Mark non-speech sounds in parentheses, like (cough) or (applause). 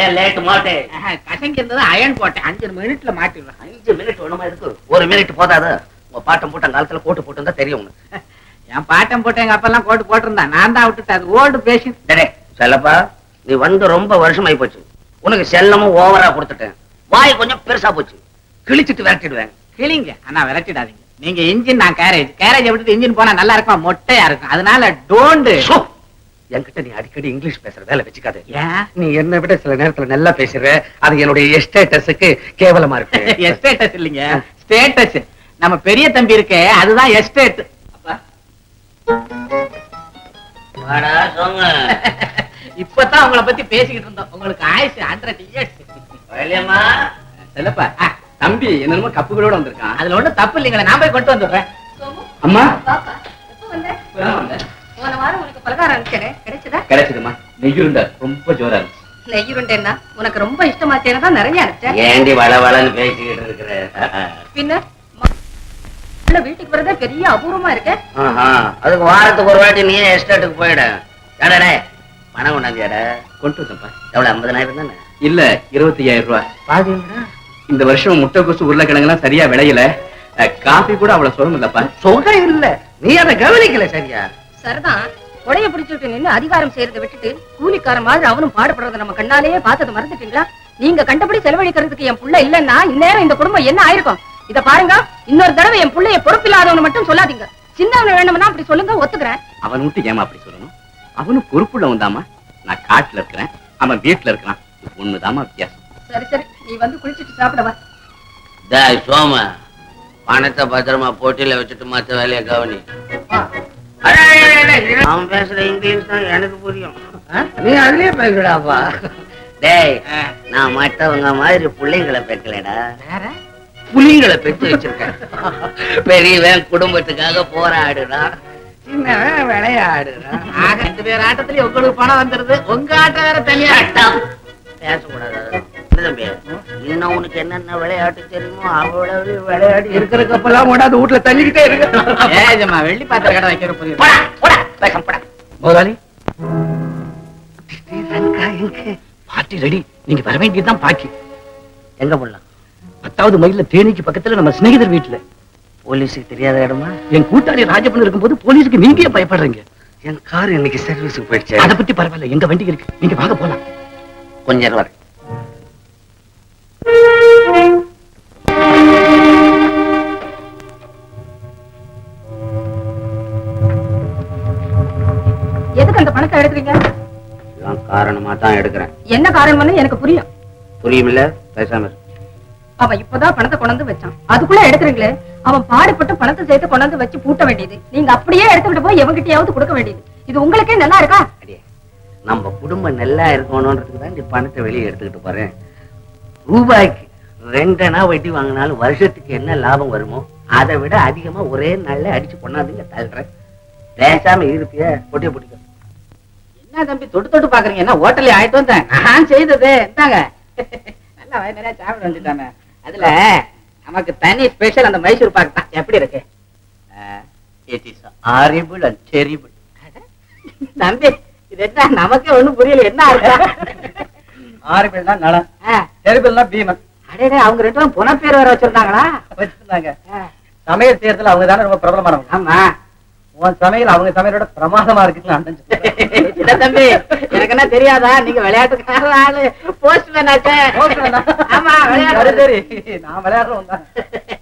ஏன் லேட் மாட்டே? கசங்கி இருந்தது அயன் போட்டேன். அஞ்சு மினிட்ல மாட்டிடுறேன் அஞ்சு மினிட் ஒண்ணுமா இருக்கு ஒரு மினிட் போதாது? உங்க பாட்டம் போட்ட காலத்துல கோட்டு போட்டு தெரியும் என் பாட்டம் போட்டு எங்க அப்பெல்லாம் கோட்டு போட்டிருந்தான் நான் தான் விட்டுட்டு அது ஓல்டு பேஷன் டேடே செல்லப்பா நீ வந்து ரொம்ப வருஷம் போச்சு. உனக்கு செல்லமும் ஓவரா கொடுத்துட்டேன். வாய் கொஞ்சம் பெருசா போச்சு. கிழிச்சிட்டு விரட்டிடுவேன். கிளிங்க ஆனா விரட்டிடாதீங்க. நீங்க இன்ஜின் நான் கேரேஜ் கேரேஜ் விட்டுட்டு இன்ஜின் போனா நல்லா இருக்கும்? மொட்டையா இருக்கும். அதனால டோண்டு சோ, என்கிட்ட நீ அடிக்கடி இங்கிலீஷ் பேசுற வேலை வச்சுக்காத. ஏன்? நீ என்ன விட சில நேரத்துல நல்லா பேசுற. அது என்னுடைய எஸ்டேட்டஸுக்கு கேவலமா இருக்கு. (laughs) எஸ்டேட்டஸ் இல்லைங்க. ஸ்டேட்டஸ் நம்ம பெரிய தம்பி இருக்கே அதுதான் எஸ்டேட். (laughs) இப்பதான் உங்களை பத்தி பேசிக்கிட்டு இருந்தோம். உங்களுக்கு ஆயுசு ஹண்ட்ரட் இயர்ஸ் செல்லப்பா. தம்பி என்னமோ கப்புகளோட வந்திருக்கான். அதுல ஒண்ணும் தப்பு இல்லைங்களே நான் போய் கொண்டு வந்துடுறேன். அம்மா. போன வாரம் உனக்கு பலகாரம் அனுப்பிச்சேனே, கிடைச்சதா? கிடைச்சதும்மா நெய்யுருண்டை ரொம்ப ஜோரா இருந்துச்சு. நெய் உருண்டைன்னா, உனக்கு ரொம்ப இஷ்டமாச்சேன்னு தான் நிறைய அனுப்பிச்சேன். ஏண்டி வள வளன்னு பேசிக்கிட்டு இருக்கிற? பின்ன, வீட்டுக்கு வரதே பெரிய அபூர்வமா இருக்கே. அதுக்கு வாரத்துக்கு ஒரு வாட்டி நீயே எஸ்டேட்டுக்கு போயிடு. ஏடா பணம் கொண்டாந்தியாடா கொண்டு வந்தப்பா எவ்வளவு ஐம்பதனாயிரம் தானே? இல்ல இருபத்தி ஐயாயிரம் ரூபாய். பாதி இந்த வருஷம் முட்டைக்கோசு உருளைக்கிழங்கு எல்லாம் சரியா விளையல. காபி கூட அவ்வளவு சுகம் இல்லப்பா இல்ல. நீ அதை கவனிக்கல சரியா? சரிதான், கொடைய பிடிச்சுட்டு நின்னு அதிகாரம் செய்யறதை விட்டுட்டு, கூலிக்காரன் மாதிரி அவனும் பாடுபடுறதை நம்ம கண்ணாலேயே பார்த்ததை மறந்துட்டீங்களா? நீங்க கண்டபடி செலவழிக்கிறதுக்கு என் புள்ள இல்லைன்னா இந்நேரம் இந்த குடும்பம் என்ன ஆயிருக்கும்? இத பாருங்க இன்னொரு தடவை என் புள்ளைய பொறுப்பில்லாதவனு மட்டும் சொல்லாதீங்க. சின்னவன வேணும்னா அப்படி சொல்லுங்க ஒத்துக்கிறேன். அவன் விட்டு ஏமா அப்படி சொல்லணும்? அவனும் பொறுப்புள்ளவன் தாமா நான் காட்டுல இருக்கிறேன் அவன் வீட்டுல இருக்கிறான். இது ஒண்ணுதாம்மா வித்தியாசம். சரி சரி நீ வந்து குளிச்சிட்டு சாப்பிட வா. டேய் சோம பணத்தை பத்திரமா போட்டியில வச்சுட்டு மத்த வேலையை கவனி. அவன் பேசுற இங்கிலீஷ் தான் எனக்கு புரியும். நீ அதுலயே பேசுடாப்பா டேய் நான் மத்தவங்க மாதிரி பிள்ளைங்களை பெக்கலடா. புலிங்களை பெத்து வச்சிருக்கேன். பெரியவன் குடும்பத்துக்காக போராடுறான் சின்னவன் விளையாடுறான் ரெண்டு பேர் ஆட்டத்துலயும் உங்களுக்கு பணம் வந்துருது. உங்க ஆட்டம் வேற தனியா. சட்டம். பேசக்கூடாது. தம்பி இன்னும் உனக்கு என்னென்ன விளையாட்டு தெரியுமோ அவ்வளவு விளையாடி இருக்கிற கப்பெல்லாம் கொண்டாந்து வீட்டுல தள்ளிக்கிட்டே இருக்கு ஏஜம்மா வெள்ளி பாத்திர கடை வைக்கிற புரியுது போடா, போடா, வேகம் போடா. முதலாளி. ஸ்ரீலங்கா எங்க? பாட்டி ரெடி. நீங்க வர வேண்டியதுதான் பாக்கி. எங்க போடலாம்? பத்தாவது மைல்ல தேனிக்கு பக்கத்துல நம்ம சிநேகிதர் வீட்டுல போலீஸுக்கு தெரியாத இடமா? என் கூட்டாளி ராஜப்பன் இருக்கும்போது போலீஸுக்கு நீங்க பயப்படுறீங்க. என் கார் இன்னைக்கு சர்வீஸுக்கு போயிடுச்சு. அத பத்தி பரவாயில்ல எங்க வண்டி இருக்கு. நீங்க வாங்க போலாம். கொஞ்ச நேரம் வரேன் எடுக்கிறீங்க எல்லாம் காரணமா தான் எடுக்கிறேன். என்ன காரணம்னு எனக்கு புரியும். புரியுமில்ல? பேசாம. அவன் இப்பதான் பணத்தை கொண்டாந்து வச்சான். அதுக்குள்ள எடுக்கிறீங்களே அவன் பாடுபட்டு பணத்தை சேர்த்து கொண்டாந்து வச்சு பூட்ட வேண்டியது. நீங்க அப்படியே எடுத்துக்கிட்டு போய் எவங்கிட்டயாவது கொடுக்க வேண்டியது. இது உங்களுக்கே நல்லா இருக்கா? நம்ம குடும்பம் நல்லா இருக்கணும்ன்றதுக்கு தான் இந்த பணத்தை வெளியே எடுத்துக்கிட்டு போறேன். ரூபாய்க்கு ரெண்டனா வட்டி வாங்கினாலும் வருஷத்துக்கு என்ன லாபம் வருமோ அதை விட அதிகமா ஒரே நாள்ல அடிச்சு கொண்டாந்துங்க தள்ளுறேன். பேசாம இருப்பிய? பொட்டிய பிடிக்கும் என்ன தம்பி தொட்டு தொட்டு பாக்குறீங்க? என்ன ஹோட்டல்ல ஆயிட்டு வந்தேன். நான் செய்தது. இந்தாங்க. நல்லா வயிறு நிறைய சாப்பிட வந்துட்டானே அதுல நமக்கு தனி ஸ்பெஷல் அந்த மைசூர் பாக்கு தான். எப்படி இருக்கு? It is horrible and terrible தம்பி இது என்ன? நமக்கே ஒண்ணும் புரியல. என்ன இருக்கா ஆறுபேள்னா நலம். தெருபெல்லாம் பீமன். அடே அவங்க ரெண்டு பேரும் புன பேர் வேற வச்சிருந்தாங்களா? வச்சிருந்தாங்க. சமையல் செய்யறதுல அவங்க தானே ரொம்ப பிரபலமானவங்க. ஆமா. உன் சமையல் அவங்க சமையலோட பிரமாதமா இருக்குன்னு சின்ன தம்பி எனக்கு என்ன தெரியாதா? நீங்க விளையாட்டுக்கார ஆளு. போஸ்ட் ஆச்சே? ஆமா விளையாட்டு சரி. நான் விளையாடுறவன் தான். (laughs)